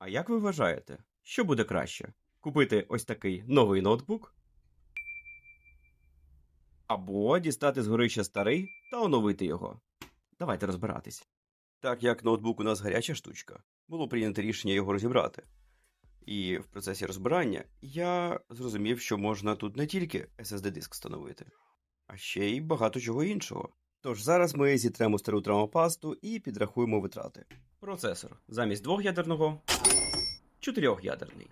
А як ви вважаєте, що буде краще? Купити ось такий новий ноутбук? Або дістати з горища старий та оновити його. Давайте розбиратись. Так як ноутбук у нас гаряча штучка, було прийнято рішення його розібрати. І в процесі розбирання я зрозумів, що можна тут не тільки SSD-диск встановити, а ще й багато чого іншого. Тож зараз ми зітремо стару травмопасту і підрахуємо витрати. Процесор замість двох'ядерного чотирьох'ядерний.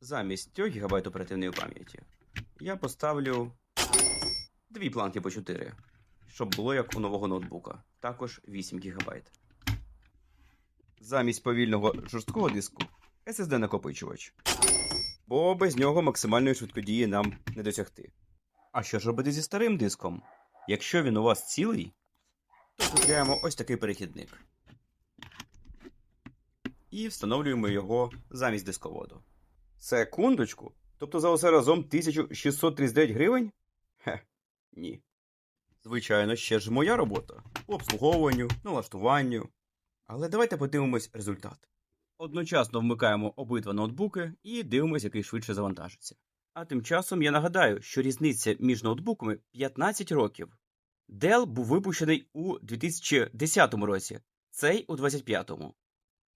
Замість 3 ГБ оперативної пам'яті я поставлю дві планки по 4, щоб було як у нового ноутбука, також 8 ГБ. Замість повільного жорсткого диску SSD накопичувач. Бо без нього максимальної швидкодії нам не досягти. А що ж робити зі старим диском? Якщо він у вас цілий, то купляємо ось такий перехідник. І встановлюємо його замість дисководу. Секундочку. Тобто за усе разом 1639 гривень? Хе, ні. Звичайно, ще ж моя робота по обслуговуванню, налаштуванню. Але давайте подивимось результат. Одночасно вмикаємо обидва ноутбуки і дивимося, який швидше завантажиться. А тим часом я нагадаю, що різниця між ноутбуками 15 років. Dell був випущений у 2010 році, цей у 25-му.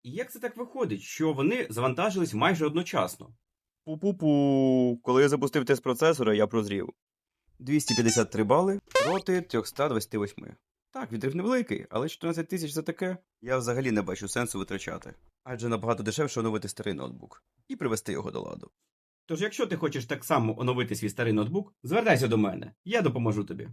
І як це так виходить, що вони завантажились майже одночасно? Пу-пу-пу, коли я запустив тест процесора, я прозрів. 253 бали проти 328. Так, відрив невеликий, але 14 тисяч за таке я взагалі не бачу сенсу витрачати. Адже набагато дешевше оновити старий ноутбук і привести його до ладу. Тож, якщо ти хочеш так само оновити свій старий ноутбук, звертайся до мене, я допоможу тобі.